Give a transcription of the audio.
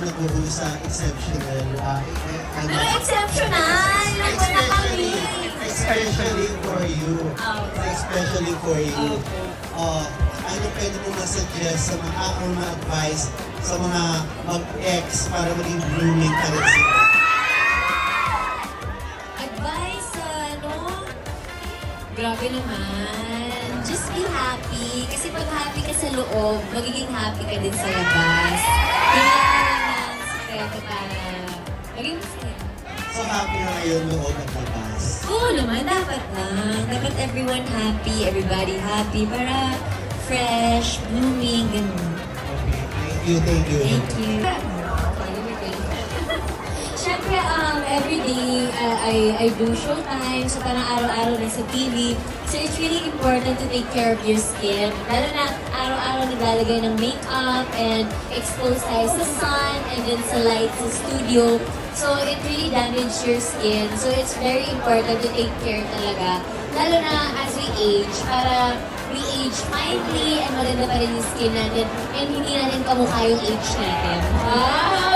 nagbubuo sa exceptional. ah, eh, ano, Pero exceptional! Ilang buwan na kami! especially for you. Okay. Especially for you. Okay. Uh, ano pwede mo masuggest sa mga ako na advice sa mga mag-ex para maging blooming rin sila? Advice, ano? Grabe naman. Just be happy. Kasi pag happy ka sa loob, magiging happy ka din sa labas. Para maging masaya. So happy na ngayon loob at labas. Oo naman, dapat lang. Dapat everyone happy, everybody happy, para fresh, blooming, ganun. Okay, thank you, thank you. Thank you. Um, everyday, uh, I, I do showtime, so parang araw-araw na sa TV. So it's really important to take care of your skin. Lalo na araw-araw naglalagay ng makeup and exposed tayo sa sun and then sa light sa studio. So it really damages your skin. So it's very important to take care talaga. Lalo na as we age, para we age finely and maganda pa rin yung skin natin and hindi natin kamukha yung age natin. Wow!